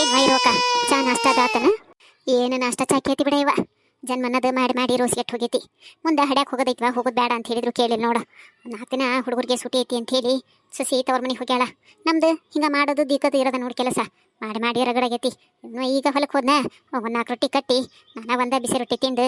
ಏನ್ ವೈರೋಕ ಚಾ ನಾಷ್ಟ ಆತನ? ಏನು ನಾಷ್ಟ ಚಾ ಕೇತಿ ಬಿಡ ಇವ. ಜನ್ಮನದ ಮಾಡಿ ಮಾಡಿ ರೋಸ್ಗೆಟ್ ಹೋಗೈತಿ. ಮುಂದೆ ಹಡ್ಯಾಕ್ ಹೋಗೋದೈತಿವ? ಹೋಗೋದು ಬೇಡ ಅಂತ ಹೇಳಿದ್ರು ಕೇಳಿಲ್ಲ ನೋಡು. ನಾಲ್ಕು ದಿನ ಹುಡುಗರಿಗೆ ಸುಟಿ ಐತಿ ಅಂತ ಹೇಳಿ ಸಸಿ ತವ್ರ ಮನೆಗೆ ಹೋಗ್ಯಾಳ. ನಮ್ದು ಹಿಂಗೆ ಮಾಡೋದು ದೀಕದು ಇರೋದ ನೋಡಿ ಕೆಲಸ. ಮಾಡಿ ಮಾಡಿ ರಗಡಾಗೈತಿ. ಇನ್ನು ಈಗ ಹೊಲಕ್ಕೆ ಹೋದ್ನ ಒಂದು ನಾಲ್ಕು ರೊಟ್ಟಿ ಕಟ್ಟಿ ನಾನು ಒಂದ ಬಿಸಿ ರೊಟ್ಟಿ ತಿಂದು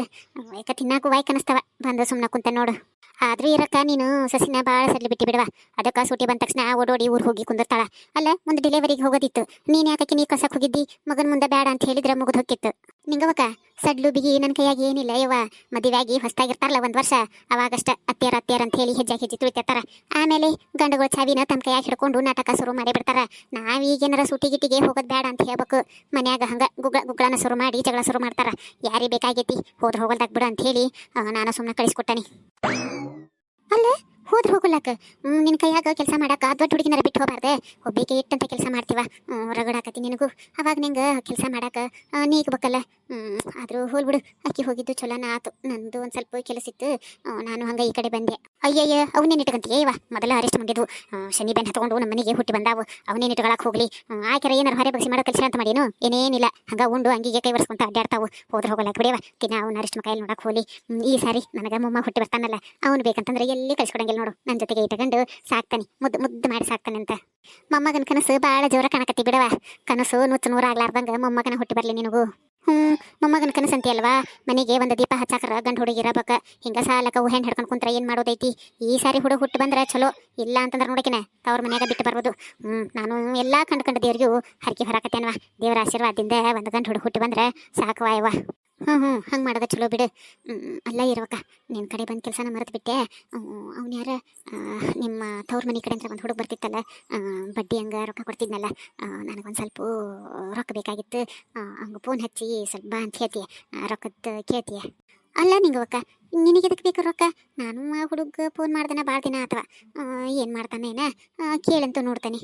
ಯಾಕ ತಿನ್ನಾಕು ವಾಯ್ ಕನಸ್ತವ ಬಂದು ಸುಮ್ಮನೆ ಕುಂತ ನೋಡು. ಆದ್ರೂ ಇರಕ್ಕ ನೀನು ಸಸಿನ ಭಾಳ ಸಡ್ಲಿ ಬಿಟ್ಟು ಬಿಡವ. ಅದಕ್ಕೆ ಸೂಟಿ ಬಂದ ತಕ್ಷಣ ಓಡೋಡಿ ಊರು ಹೋಗಿ ಕುಂದಿರ್ತಾಳ. ಅಲ್ಲ ಮುಂದೆ ಡೆಲಿವರಿಗೆ ಹೋಗೋದಿತ್ತು. ನೀನು ಯಾಕಕ್ಕೆ ನೀ ಕಸಕ್ಕೆ ಹೋಗಿದ್ದಿ? ಮಗನ ಮುಂದೆ ಬೇಡ ಅಂತ ಹೇಳಿದ್ರೆ ಮುಗಿದು ಹೋಗಿತ್ತು ನಿಂಗವಕ್ಕ ಸಡ್ಲು ಬಿಗಿ ನನ್ನ ಕೈಯಾಗಿ ಏನಿಲ್ಲ ಯವ್ವ. ಮದುವೆಯಾಗಿ ಹೊಸ್ತಾಗಿರ್ತಾರಲ್ಲ ಒಂದು ವರ್ಷ. ಅವಾಗಷ್ಟ ಅತ್ತೆಯರ ಅತ್ತೆಯರ ಅಂತ ಹೇಳಿ ಹೆಜ್ಜೆ ಹೆಜ್ಜೆ ತುಳಿತಿರ್ತಾರ ಆಮೇಲೆ ಗಂಡಗಳು ಚಾವಿನ ತಮ್ಮ ಕೈಯಾಗ ಹಿಡ್ಕೊಂಡು ನಾಟಕ ಶುರು ಮಾಡಿ ಬಿಡ್ತಾರ. ನಾವೀಗೇನಾರ ಸೂಟಿ ಗಿಟ್ಟಿಗೆ ಹೋಗೋದು ಬೇಡ ಅಂತ ಹೇಳ್ಬೇಕು. ಮನ್ಯಾಗ ಹಂಗ ಗುಗ್ಳ ಗುಗ್ಳನ ಶುರು ಮಾಡಿ ಜಗಳ ಶುರು ಮಾಡ್ತಾರ. ಯಾರಿಗೆ ಬೇಕಾಗೈತಿ ಹೋದ್ರೆ ಬಿಡು ಅಂತ ಹೇಳಿ ನಾನು ಸುಮ್ಮನೆ ಕಳಿಸ್ಕೊಟ್ಟಾನೆ. ಅಲ್ಲ ಹೋದ್ರ ಹೋಗಲಾಕ ನಿನ್ನ ಕೈಯಾಗ ಕೆಲಸ ಮಾಡಾಕ ದೊಡ್ಡ ಹುಡುಗಿನಾರ ಬಿಟ್ಟು ಹೋಗಬಾರ್ದೆ. ಒಬ್ಬೇಕೆ ಇಟ್ಟಂತ ಕೆಲಸ ಮಾಡ್ತೀವ? ಹ್ಮ್, ರಗಡಾಕತಿ ನಿನಗೂ. ಅವಾಗ ನಿಂಗೆ ಕೆಲಸ ಮಾಡಾಕ ಆ, ನೀ ಬೇಕಲ್ಲ ಹ್ಮ್ ಆದ್ರೂ ಹೋಲ್ ಬಿಡು. ಅಕ್ಕಿ ಹೋಗಿದ್ದು ಚಲೋನ ಆತು. ನಂದು ಒಂದು ಸ್ವಲ್ಪ ಕೆಲಸ ಇತ್ತು. ನಾನು ಹಂಗ ಈ ಕಡೆ ಬಂದೆ. ಅಯ್ಯಯ್ಯ ಅವನೇನು ಇಟ್ಕೊಂತೀಯ ಇವ? ಮೊದಲ ಅರೆಸ್ಟ್ ಮಾಡಿದ್ವು ಶನಿ ಬೆನ್ ಹತ್ಕೊಂಡು ನಮ್ಮ ಮನೆಗೆ ಹುಟ್ಟಿ ಬಂದಾವು. ಅವನೇನು ಇಟ್ಕೊಳಕ್ ಹೋಗ್ಲಿ. ಆಕೆರ ಏನಾರು ಹೊರೆ ಬಗ್ಸಿ ಮಾಡೋ ಕೆಲಸ ಅಂತ ಮಾಡೇನು? ಏನೇನಿಲ್ಲ. ಹಂಗ ಉಂಡು ಅಂಗಿಗೆ ಕೈ ಒರೆಸ್ಕೊಂತ ಅಡ್ಡಾಡ್ತಾವು. ಹೋದ್ರೆ ಹೋಗಲಾಕ ಬಿಡಿಯವ ದಿನ ಅವ್ನ ಅರೆಸ್ಟ್ ಕೈಯಲ್ಲಿ ನೋಡಕ್ಕೆ ಹೋಗಲಿ. ಈ ಸಾರಿ ನನಗ ಮೊಮ್ಮ ಹುಟ್ಟಿ ಬರ್ತಾನಲ್ಲ. ಅವನು ಬೇಕಂತಂದ್ರೆ ಎಲ್ಲಿ ಕಳ್ಸ್ಕೊಡಂಗಿಲ್ಲ. ನೋಡು. ನನ್ನ ಜೊತೆಗೆ ಇಟ್ಕೊಂಡು ಸಾಕ್ತಾನೆ. ಮುದ್ದು ಮುದ್ದು ಮಾಡಿ ಸಾಕ್ತಾನೆ ಅಂತ. ಮೊಮ್ಮಗನ ಕನಸು ಭಾಳ ಜೋರ ಕಾಣಕತ್ತಿ ಬಿಡವ. ಕನಸು ನುಚ್ಚು ನೂರಾಗ್ಲಾರ್ದಂಗ ಮೊಮ್ಮಗನ ಹುಟ್ಟಿ ಬರಲಿ ನಿನಗೂ. ಹ್ಞೂ ಮೊಮ್ಮಗನ ಕನಸು ಅಲ್ವಾ ಮನೆಗೆ ಒಂದು ದೀಪ ಹಚ್ಚಾಕ್ರ ಗಂಡು ಹುಡುಗಿ ಇರಬೇಕ. ಹಿಂಗ ಸಾಲಕ ಹೂ ಹೆಣ್ಣು ಹಿಡ್ಕೊಂಡು ಕುಂತ್ರ ಏನು ಮಾಡೋದೈತಿ? ಈ ಸಾರಿ ಹುಡುಗ ಹುಟ್ಟು ಬಂದ್ರೆ ಚಲೋ. ಇಲ್ಲ ಅಂತಂದ್ರೆ ನೋಡಕಿನ, ತವ್ರ ಮನ್ಯಾಗ ಬಿಟ್ಟು ಬರ್ಬೋದು. ಹ್ಞೂ ನಾನು ಎಲ್ಲ ಕಂಡು ಕಂಡು ದೇವ್ರಿಗೂ ಹರಕೆ ಹೊರಕತ್ತೇನವ ದೇವರ ಆಶೀರ್ವಾದದಿಂದ ಒಂದು ಗಂಡು ಹುಡುಗ ಹುಟ್ಟಿ ಬಂದ್ರೆ ಸಾಕವಾಯವ ಹ್ಞೂ ಹ್ಞೂ ಹಂಗೆ ಮಾಡೋದ ಚಲೋ ಬಿಡು. ಅಲ್ಲ ಇರ್ಬೇಕ ನಿನ್ನ ಕಡೆ ಬಂದು ಕೆಲಸನ ಮರೆತು ಬಿಟ್ಟೆ ಅವ್ನು ಯಾರ ನಿಮ್ಮ ತವ್ರ ಮನೆ ಕಡೆ ಒಂದು ಹುಡುಗ ಬರ್ತಿತ್ತಲ್ಲ ಬಡ್ಡಿ ಹಂಗೆ ರೊಕ್ಕ ಕೊಡ್ತಿದ್ನಲ್ಲ ನನಗೊಂದು ಸ್ವಲ್ಪ ರೊಕ್ಕ ಬೇಕಾಗಿತ್ತು ಹಂಗೆ ಫೋನ್ ಹಚ್ಚಿ ಸ್ವಲ್ಪ ಬಾ ಅಂತ ಹೇಳ್ತೀಯ ರೊಕ್ಕದ ಕೇಳ್ತೀಯ? ಅಲ್ಲ ನಿಂಗವಕ್ಕ ನಿನಗೆ ಎದಕ್ಕೆ ಬೇಕು ರೊಕ್ಕ? ನಾನು ಆ ಹುಡುಗ ಫೋನ್ ಮಾಡ್ದನ ಭಾಳ ದಿನ ಅಥವಾ ಏನು ಮಾಡ್ತಾನೆ ಆ, ಕೇಳಂತೂ ನೋಡ್ತಾನೆ.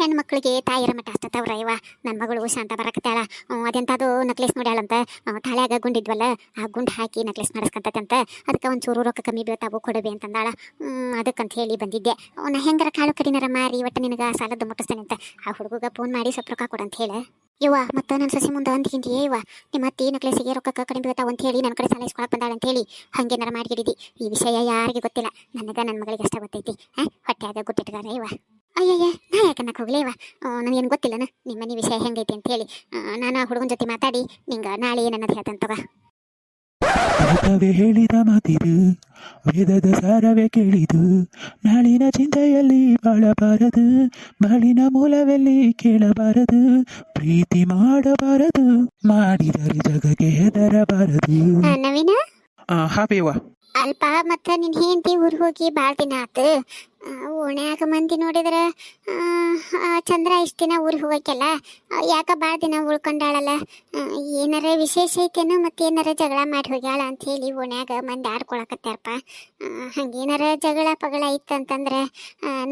ಹೆಣ್ಮಕ್ಳಿಗೆ ತಾಯಿರ ಮಟ್ಟ ಅಷ್ಟತ್ತವ್ರ ಇವ. ನನ್ನ ಮಗಳು ಶಾಂತ ಬರಕತ್ತಾಳ. ಅದೆಂಥದ್ದು ನಕ್ಲೆಸ್ ನೋಡ್ಯಾಳಂತ. ತಾಳ್ಯಾಗ ಗುಂಡಿದ್ವಲ್ಲ ಆ ಗುಂಡು ಹಾಕಿ ನಕ್ಲೆಸ್ ಮಾಡಿಸ್ಕೊಂತಂತ ಅದಕ್ಕೆ ಒಂದು ಚೂರು ರೊಕ್ಕ ಕಮ್ಮಿ ಬೀಳ್ತಾವು ಕೊಡಬಿ ಅಂತಂದಾಳ. ಅದಕ್ಕಂತ ಹೇಳಿ ಬಂದಿದ್ದೆ. ನಾ ಹೆಂಗಾರ ಕಾಳು ಕಡಿನಾರ ಮಾರಿ ಒಟ್ಟು ನಿನಗೆ ಸಾಲದ್ದು ಮುಟ್ಟಿಸ್ತಾನೆ ಅಂತ. ಆ ಹುಡುಗ ಫೋನ್ ಮಾಡಿ ಸ್ವಲ್ಪ ರೊಕ್ಕ ಕೊಡು ಅಂತ ಹೇಳ. ಇವ ಮತ್ತೆ ನನ್ನ ಸಸಿ ಮುಂದೆ ಅಂದ್ಕಿಂತೀಯ ಇವ ನಿಮ್ಮ ಅತ್ತಿ ನಕ್ಲೇಸಿಗೆ ರೊಕ್ಕ ಕಡಿಮೆ ಬೀಳ್ತಾವ ಅಂತ ಹೇಳಿ ನನ್ನ ಕಡೆ ಸಾಲ ಇಸ್ಕೊಳಕ್ ಬಂದಾಳ ಅಂತ ಹೇಳಿ ಹಂಗೇನಾರ ಮಾಡಿಗಿಡಿದಿ ಈ ವಿಷಯ ಯಾರಿಗೆ ಗೊತ್ತಿಲ್ಲ. ನನಗ ನನ್ನ ಮಗಳಿಗೆ ಅಷ್ಟ ಗೊತ್ತೈತಿ. ಹಾಂ ಹೊಟ್ಟೆಯಾಗ ಗೊತ್ತಿಟ್ಟಾರ ಇವ ಅಯ್ಯಯ್ಯ, ನಾ ಯಾಕನ್ನಕ್ಕೆ ಹೋಗ್ಲೇ ಇವ ನನಗೇನು ಗೊತ್ತಿಲ್ಲನ? ನಿಮ್ಮ ಮನೆ ವಿಷಯ ಹೆಂಗೈತಿ ಅಂತ ಹೇಳಿ. ನಾನು ಹುಡುಗನ ಜೊತೆ ಮಾತಾಡಿ, ನಿಂಗೆ ನಾಳೆ ಏನನ್ನದು ಹೇಳ್ತಾನೆ ತಗ ಭರತವೇ ಹೇಳಿದ ಮಾತಿದು ವೇದದ ಸಾರವೇ ಕೇಳಿದು ನಾಳಿನ ಚಿಂತೆಯಲ್ಲಿ ಬಾಳಬಾರದು ಬಾಳಿನ ಮೂಲವೆಲ್ಲಿ ಕೇಳಬಾರದು ಪ್ರೀತಿ ಮಾಡಬಾರದು ಮಾಡಿದರೆ ಜಗಕ್ಕೆ ಹೆದರಬಾರದು. ನವೀನ? ಹಾ ಬೇವ ಅಲ್ಪ ಮತ್ತೆ ನಿನ್ನ ಹೆಂಡತಿ ಊರಿಗೆ ಹೋಗಿ ಭಾಳ ದಿನ ಆತು. ಓಣ್ಯಾಗ ಮಂದಿ ನೋಡಿದ್ರೆ ಚಂದ್ರ ಇಷ್ಟು ದಿನ ಊರಿಗೆ ಹೋಗಕ್ಕೆಲ್ಲ ಯಾಕ ಭಾಳ ದಿನ ಉಳ್ಕೊಂಡಾಳಲ್ಲ? ಏನಾರ ವಿಶೇಷ ಐತೇನೋ ಮತ್ತೆ ಏನಾರ ಜಗಳ ಮಾಡಿ ಹೋಗ್ಯಾಳ ಅಂತ ಹೇಳಿ ಓಣ್ಯಾಗ ಮಂದಿ ಆಡ್ಕೊಳಕತ್ತಾರಪ್ಪ. ಹಂಗೇನಾರ ಜಗಳ ಪಗಳ ಇತ್ತಂತಂದ್ರೆ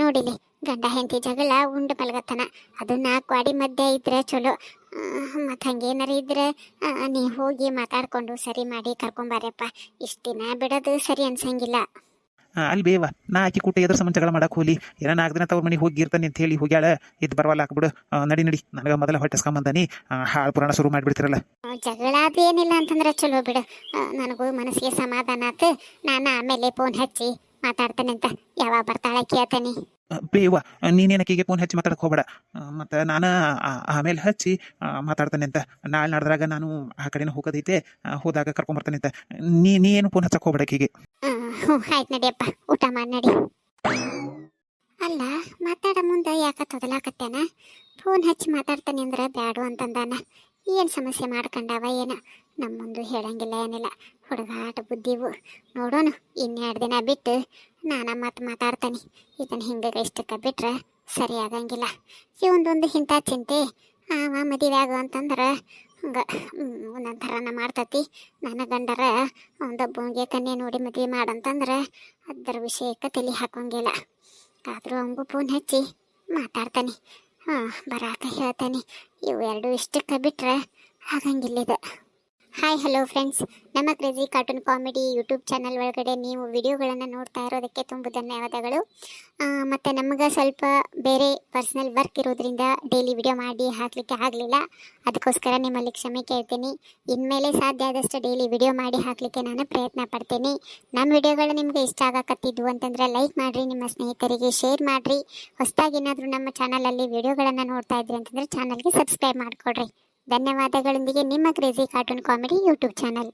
ನೋಡಿಲಿ ಗಂಡ ಹೆಂಡತಿ ಜಗಳ ಉಂಡು ಮಲಗತ್ತನ. ಅದು ನಾಲ್ಕು ವಾಡಿ ಮಧ್ಯೆ ಇದ್ರೆ ಚಲೋ. ಮತ್ತು ಹಂಗೇನಾರ ಇದ್ರೆ ನೀ ಹೋಗಿ ಮಾತಾಡ್ಕೊಂಡು ಸರಿ ಮಾಡಿ ಕರ್ಕೊಂಬಾರಪ್ಪ ಇಷ್ಟು ದಿನ ಬಿಡೋದು ಸರಿ ಅನ್ಸಂಗಿಲ್ಲ. ಅಲ್ಲಿ ಬೇವ ನಾ ಆಕಿ ಕೂಟ ಎದ್ರ ಸಂಬಂಧ ಜಗಳ ಮಾಡಕ್ ಹೋಲಿ. ಏನೋ ನಾಲ್ಕು ದಿನ ತವ್ರ ಮನೆಗೆ ಹೋಗಿರ್ತಾನೆ ಅಂತ ಹೇಳಿ ಹೋಗ್ಯಾಳ. ಇದು ಬರವಲ್ಲ ಹಾಕ್ಬಿಡು. ನಡಿ ನಡಿ. ನನಗೆ ಮೊದಲ ಹೊಟ್ಟೆಸ್ಕೊಂಬಂದಾನಿ ಹಾಳು ಪುರಾಣ ಶುರು ಮಾಡಿಬಿಡ್ತಿರಲ್ಲ. ಜಗಳ ಅದು ಏನಿಲ್ಲ ಅಂತಂದ್ರೆ ಚಲೋ ಬಿಡು. ನನಗೂ ಮನಸ್ಸಿಗೆ ಸಮಾಧಾನ ಆತು. ನಾನು ಆಮೇಲೆ ಫೋನ್ ಹಚ್ಚಿ ಮಾತಾಡ್ತಾನೆ ಅಂತ ಯಾವಾಗ ಬರ್ತಾಳೆ ಕೇಳ್ತೇನೆ. ಬೇವ ನೀನೇನಕ್ಕಿಗೆ ಫೋನ್ ಹಚ್ಚಿ ಮಾತಾಡಕ್ ಹೋಗ್ಬೇಡ. ಮತ್ತು ನಾನು ಆಮೇಲೆ ಹಚ್ಚಿ ಮಾತಾಡ್ತಾನೆ ಅಂತ. ನಾಳೆ ನಾಡ್ದ್ರಾಗ ನಾನು ಆ ಕಡೆನ ಹೋಗೋದೈತೆ ಹೋದಾಗ ಕರ್ಕೊಂಬರ್ತಾನೆ ಅಂತ. ನೀ ನೀ ಏನು ಫೋನ್ ಹಚ್ಚಕ್ ಹೋಗ್ಬೇಡ ಆಕಿಗೆ. ನಡಿಯಪ್ಪ. ಊಟ ಮಾಡಿ ಅಲ್ಲ, ಮಾತಾಡ ಮುಂದೆ ಯಾಕ ತೊದಲಾಕತ್ತೇನ ಫೋನ್ ಹಚ್ಚಿ ಮಾತಾಡ್ತಾನೆ ಅಂದ್ರೆ ಬ್ಯಾಡು ಅಂತಂದಾನ. ಏನು ಸಮಸ್ಯೆ ಮಾಡ್ಕೊಂಡವ ಏನ? ನಮ್ಮೊಂದು ಮುಂದೆ ಹೇಳಂಗಿಲ್ಲ ಏನಿಲ್ಲ. ಹುಡುಗಾಟ ಬುದ್ಧಿವು ನೋಡೋಣ ಇನ್ನೆರಡು ದಿನ ಬಿಟ್ಟು ನಾನು ಮತ್ತೆ ಮಾತಾಡ್ತಾನೆ. ಇದನ್ನು ಹಿಂಗೆ ಇಷ್ಟಕ್ಕೆ ಬಿಟ್ರೆ ಸರಿ ಆಗಂಗಿಲ್ಲ. ಇವೊಂದೊಂದು ಇಂಥ ಚಿಂತೆ. ಆವ ಮದುವೆ ಆಗು ಅಂತಂದ್ರೆ ಹಂಗೆ ಒಂದೊಂದು ಥರನ ಮಾಡ್ತತಿ. ನನ್ನ ಗಂಡರ ಅವನದೊಬ್ಬನಿಗೆ ಕನ್ಯೆ ನೋಡಿ ಮದುವೆ ಮಾಡಂತಂದ್ರೆ ಅದರ ವಿಷಯಕ್ಕೆ ತಲೆ ಹಾಕೋಂಗಿಲ್ಲ. ಆದರೂ ಅವಂಗೂ ಫೋನ್ ಹಚ್ಚಿ ಮಾತಾಡ್ತಾನೆ. ಹಾಂ ಬರಾಕ ಹೇಳ್ತಾನೆ. ಇವು ಎರಡು ಇಷ್ಟಕ್ಕೆ ಬಿಟ್ರೆ ಆಗಂಗಿಲ್ಲ ಇದು. ಹಾಯ್ ಹಲೋ ಫ್ರೆಂಡ್ಸ್ ನಮ್ಮ crazy cartoon comedy YouTube channel ಒಳಗಡೆ ನೀವು ವಿಡಿಯೋಗಳನ್ನು ನೋಡ್ತಾ ಇರೋದಕ್ಕೆ ತುಂಬ ಧನ್ಯವಾದಗಳು. ಮತ್ತು ನಮಗೆ ಸ್ವಲ್ಪ ಬೇರೆ ಪರ್ಸ್ನಲ್ ವರ್ಕ್ ಇರೋದ್ರಿಂದ ಡೈಲಿ ವಿಡಿಯೋ ಮಾಡಿ ಹಾಕಲಿಕ್ಕೆ ಆಗಲಿಲ್ಲ. ಅದಕ್ಕೋಸ್ಕರ ನಿಮ್ಮಲ್ಲಿ ಕ್ಷಮೆ ಕೇಳ್ತೀನಿ. ಇನ್ಮೇಲೆ ಸಾಧ್ಯ ಆದಷ್ಟು ಡೈಲಿ ವಿಡಿಯೋ ಮಾಡಿ ಹಾಕಲಿಕ್ಕೆ ನಾನು ಪ್ರಯತ್ನ ಪಡ್ತೀನಿ. ನಮ್ಮ ವಿಡಿಯೋಗಳು ನಿಮಗೆ ಇಷ್ಟ ಆಗಕತ್ತಿದ್ವು ಅಂತಂದರೆ ಲೈಕ್ ಮಾಡಿರಿ, ನಿಮ್ಮ ಸ್ನೇಹಿತರಿಗೆ ಶೇರ್ ಮಾಡಿರಿ. ಹೊಸದಾಗಿ ಏನಾದರೂ ನಮ್ಮ ಚಾನಲಲ್ಲಿ ವಿಡಿಯೋಗಳನ್ನು ನೋಡ್ತಾ ಇದ್ರಿ ಅಂತಂದರೆ ಚಾನಲ್ಗೆ ಸಬ್ಸ್ಕ್ರೈಬ್ ಮಾಡಿಕೊಡ್ರಿ. ಧನ್ಯವಾದಗಳೊಂದಿಗೆ ನಿಮ್ಮ crazy cartoon comedy YouTube channel.